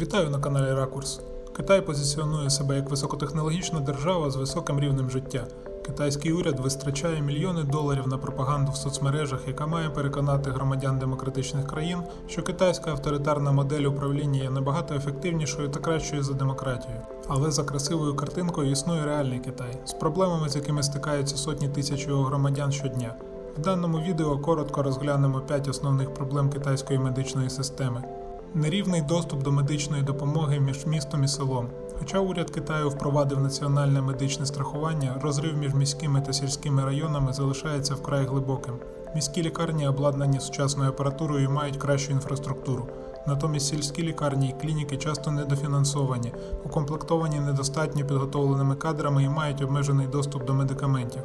Вітаю на каналі Ракурс. Китай позиціонує себе як високотехнологічна держава з високим рівнем життя. Китайський уряд витрачає мільйони доларів на пропаганду в соцмережах, яка має переконати громадян демократичних країн, що китайська авторитарна модель управління є набагато ефективнішою та кращою за демократію. Але за красивою картинкою існує реальний Китай з проблемами, з якими стикаються сотні тисяч його громадян щодня. В даному відео коротко розглянемо 5 основних проблем китайської медичної системи. Нерівний доступ до медичної допомоги між містом і селом. Хоча уряд Китаю впровадив національне медичне страхування, розрив між міськими та сільськими районами залишається вкрай глибоким. Міські лікарні обладнані сучасною апаратурою і мають кращу інфраструктуру. Натомість сільські лікарні і клініки часто недофінансовані, укомплектовані недостатньо підготовленими кадрами і мають обмежений доступ до медикаментів.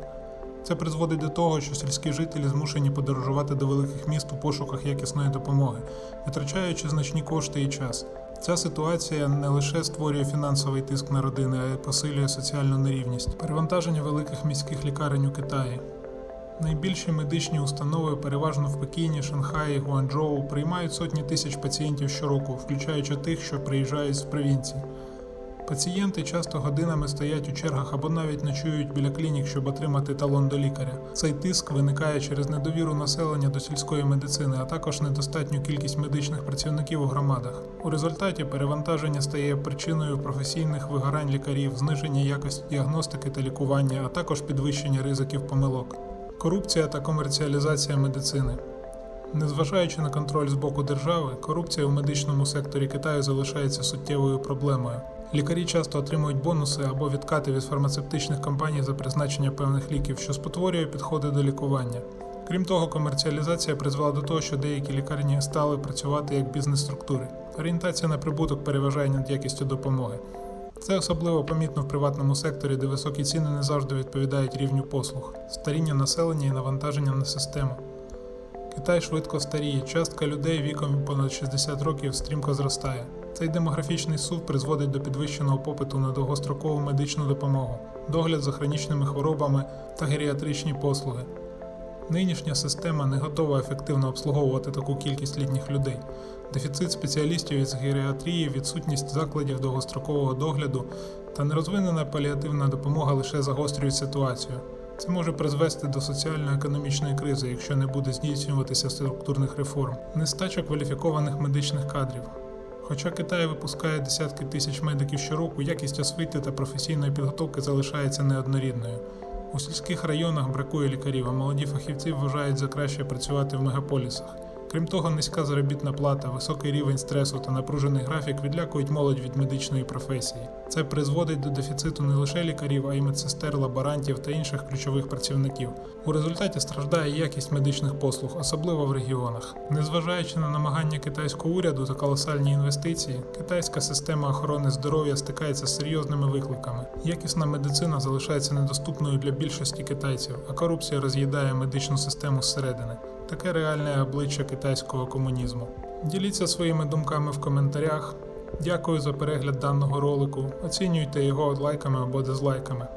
Це призводить до того, що сільські жителі змушені подорожувати до великих міст у пошуках якісної допомоги, витрачаючи значні кошти і час. Ця ситуація не лише створює фінансовий тиск на родини, а й посилює соціальну нерівність. Перевантаження великих міських лікарень у Китаї. Найбільші медичні установи, переважно в Пекіні, Шанхаї, Гуанчжоу, приймають сотні тисяч пацієнтів щороку, включаючи тих, що приїжджають з провінції. Пацієнти часто годинами стоять у чергах або навіть ночують біля клінік, щоб отримати талон до лікаря. Цей тиск виникає через недовіру населення до сільської медицини, а також недостатню кількість медичних працівників у громадах. У результаті перевантаження стає причиною професійних вигорань лікарів, зниження якості діагностики та лікування, а також підвищення ризиків помилок. Корупція та комерціалізація медицини. Незважаючи на контроль з боку держави, корупція у медичному секторі Китаю залишається суттєвою проблемою. Лікарі часто отримують бонуси або відкати від фармацевтичних компаній за призначення певних ліків, що спотворює підходи до лікування. Крім того, комерціалізація призвела до того, що деякі лікарні стали працювати як бізнес-структури. Орієнтація на прибуток переважає над якістю допомоги. Це особливо помітно в приватному секторі, де високі ціни не завжди відповідають рівню послуг, старіння населення і навантаження на систему. Китай швидко старіє, частка людей віком понад 60 років стрімко зростає. Цей демографічний сув призводить до підвищеного попиту на довгострокову медичну допомогу, догляд за хронічними хворобами та геріатричні послуги. Нинішня система не готова ефективно обслуговувати таку кількість літніх людей. Дефіцит спеціалістів із геріатрії, відсутність закладів довгострокового догляду та нерозвинена паліативна допомога лише загострюють ситуацію. Це може призвести до соціально-економічної кризи, якщо не буде здійснюватися структурних реформ. Нестача кваліфікованих медичних кадрів. Хоча Китай випускає десятки тисяч медиків щороку, якість освіти та професійної підготовки залишається неоднорідною. У сільських районах бракує лікарів, а молоді фахівці вважають за краще працювати в мегаполісах. Крім того, низька заробітна плата, високий рівень стресу та напружений графік відлякують молодь від медичної професії. Це призводить до дефіциту не лише лікарів, а й медсестер, лаборантів та інших ключових працівників. У результаті страждає якість медичних послуг, особливо в регіонах. Незважаючи на намагання китайського уряду та колосальні інвестиції, китайська система охорони здоров'я стикається з серйозними викликами. Якісна медицина залишається недоступною для більшості китайців, а корупція роз'їдає медичну систему зсередини. Таке реальне обличчя китайського комунізму. Діліться своїми думками в коментарях. Дякую за перегляд даного ролику. Оцінюйте його лайками або дизлайками.